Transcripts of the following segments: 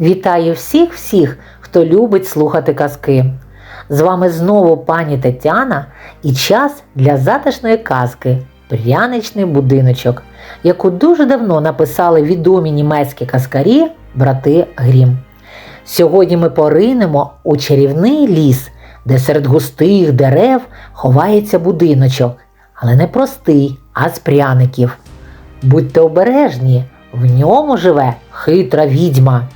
Вітаю всіх всіх, хто любить слухати казки. З вами знову пані Тетяна і час для затишної казки Пряничний будиночок, яку дуже давно написали відомі німецькі казкарі брати Грім. Сьогодні ми поринемо у чарівний ліс, де серед густих дерев ховається будиночок, але не простий, а з пряників. Будьте обережні, в ньому живе хитра відьма.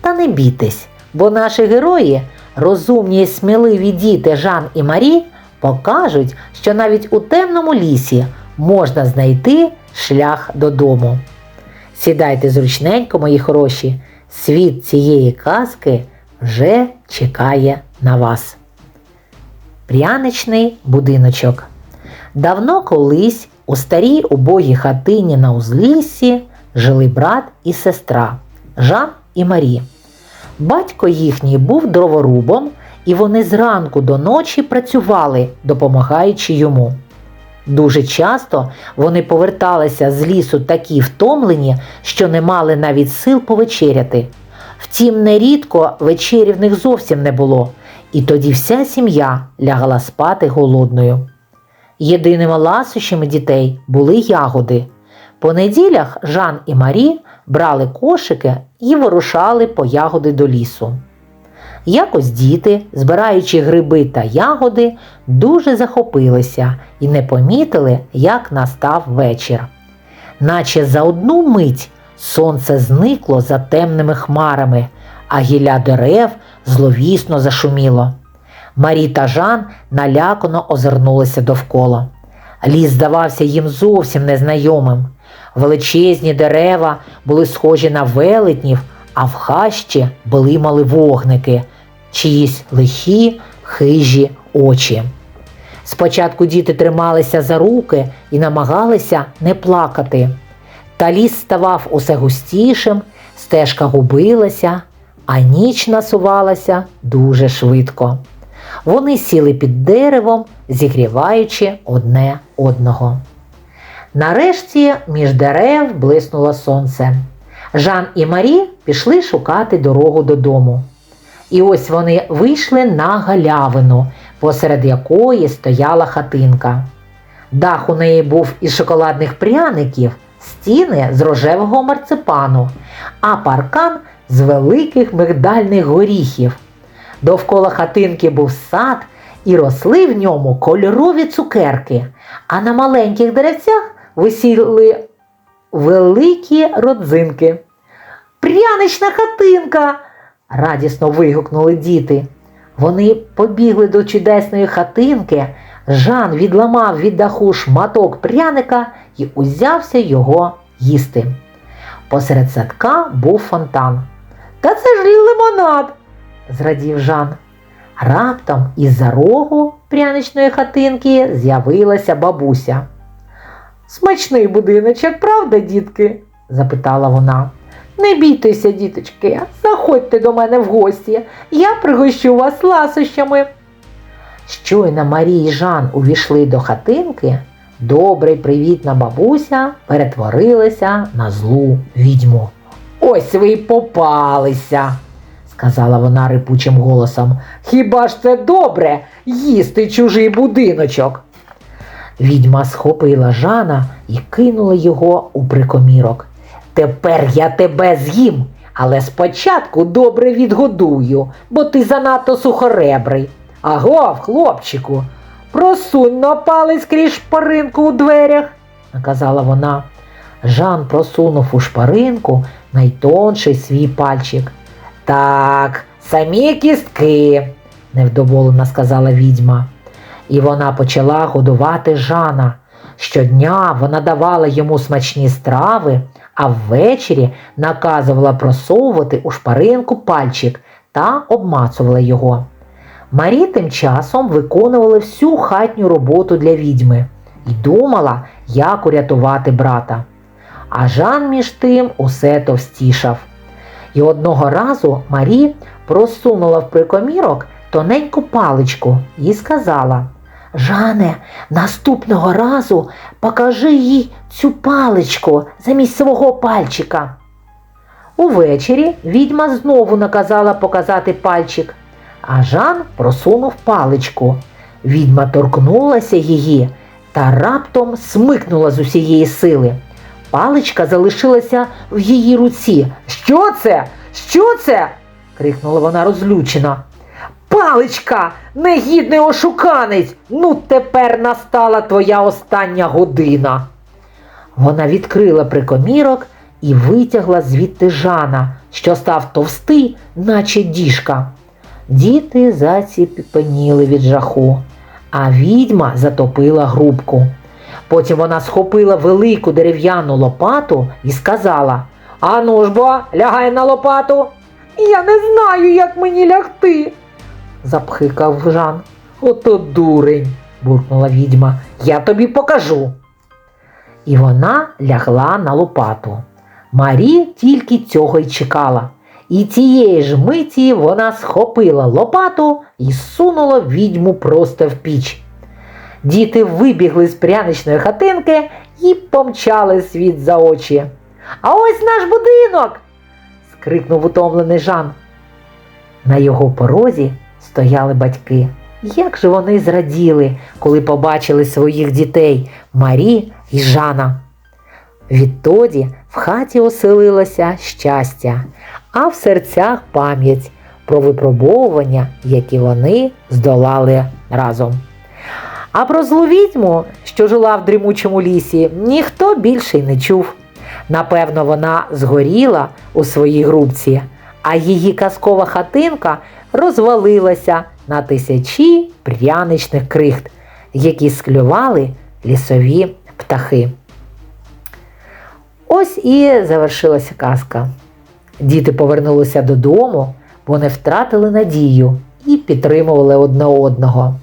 Та не бійтесь, бо наші герої, розумні і сміливі діти Жан і Марі, покажуть, що навіть у темному лісі можна знайти шлях додому. Сідайте зручненько, мої хороші, світ цієї казки вже чекає на вас. Пряничний будиночок. Давно колись у старій убогій хатині на узліссі жили брат і сестра Жан і Марі. Батько їхній був дроворубом, і вони зранку до ночі працювали, допомагаючи йому. Дуже часто вони поверталися з лісу такі втомлені, що не мали навіть сил повечеряти. Втім, нерідко вечері в них зовсім не було, і тоді вся сім'я лягала спати голодною. Єдиними ласощами дітей були ягоди. По неділях Жан і Марі брали кошики і вирушали по ягоди до лісу. Якось діти, збираючи гриби та ягоди, дуже захопилися і не помітили, як настав вечір. Наче за одну мить сонце зникло за темними хмарами, а гілля дерев зловісно зашуміло. Марі та Жан налякано озирнулися довкола. Ліс здавався їм зовсім незнайомим. Величезні дерева були схожі на велетнів, а в хащі блимали вогники, чиїсь лихі, хижі очі. Спочатку діти трималися за руки і намагалися не плакати. Та ліс ставав усе густішим, стежка губилася, а ніч насувалася дуже швидко. Вони сіли під деревом, зігріваючи одне одного. Нарешті між дерев блиснуло сонце. Жан і Марі пішли шукати дорогу додому. І ось вони вийшли на галявину, посеред якої стояла хатинка. Дах у неї був із шоколадних пряників, стіни з рожевого марципану, а паркан з великих мигдальних горіхів. Довкола хатинки був сад і росли в ньому кольорові цукерки, а на маленьких деревцях висіли великі родзинки. Прянична хатинка. радісно вигукнули діти. Вони побігли до чудесної хатинки. Жан відламав від даху шматок пряника і узявся його їсти. Посеред садка був фонтан. Та це ж лимонад, зрадів Жан. Раптом із-за рогу пряничної хатинки з'явилася бабуся. Смачний будиночок, правда, дітки? запитала вона. Не бійтеся, діточки, заходьте до мене в гості, я пригощу вас ласощами. Щойно Марій і Жан увійшли до хатинки, добра й привітна бабуся перетворилася на злу відьму. Ось ви й попалися, сказала вона рипучим голосом. Хіба ж це добре їсти чужий будиночок? Відьма схопила Жана і кинула його у прикомірок. Тепер я тебе з'їм, але спочатку добре відгодую, бо ти занадто сухоребрий. Агов, хлопчику, просунь на палець крізь шпаринку у дверях, наказала вона. Жан просунув у шпаринку найтонший свій пальчик. Так, самі кістки, невдоволено сказала відьма. І вона почала годувати Жана. Щодня вона давала йому смачні страви, а ввечері наказувала просовувати у шпаринку пальчик та обмацувала його. Марі тим часом виконувала всю хатню роботу для відьми і думала, як урятувати брата. А Жан між тим усе товстішав. І одного разу Марі просунула в прикомірок тоненьку паличку і сказала Жане, наступного разу покажи їй цю паличку замість свого пальчика. Увечері відьма знову наказала показати пальчик, а Жан просунув паличку. Відьма торкнулася її та раптом смикнула з усієї сили. Паличка залишилася в її руці. Що це? Що це? крикнула вона розлючена. Паличка, негідний ошуканець! Ну тепер настала твоя остання година. Вона відкрила прикомірок і витягла звідти Жана, що став товстий, наче діжка. Діти заціпеніли від жаху, а відьма затопила грубку. Потім вона схопила велику дерев'яну лопату і сказала: Ану ж бо, лягай на лопату. Я не знаю, як мені лягти, запхикав Жан. Ото дурень, буркнула відьма. Я тобі покажу. І вона лягла на лопату. Марі тільки цього й чекала. І тієї ж миті вона схопила лопату і сунула відьму просто в піч. Діти вибігли з пряничної хатинки і помчали світ за очі. А ось наш будинок. скрикнув утомлений Жан. На його порозі стояли батьки. Як же вони зраділи, коли побачили своїх дітей Марі і Жана. Відтоді в хаті оселилося щастя, а в серцях пам'ять про випробовування, які вони здолали разом. А про злу відьму, що жила в дрімучому лісі, ніхто більше й не чув. Напевно, вона згоріла у своїй грубці, а її казкова хатинка розвалилася на тисячі пряничних крихт, які склювали лісові птахи. Ось і завершилася казка. Діти повернулися додому, вони втратили надію і підтримували одне одного.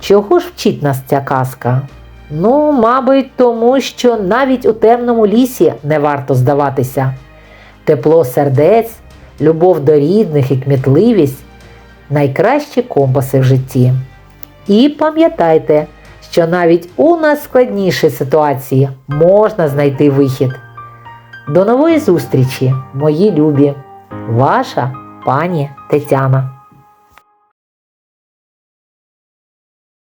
Чого ж вчить нас ця казка? Ну, мабуть, тому що навіть у темному лісі не варто здаватися. Тепло сердець, любов до рідних і кмітливість найкращі компаси в житті. І пам'ятайте, що навіть у найскладнішій ситуації можна знайти вихід. До нової зустрічі, мої любі! Ваша пані Тетяна.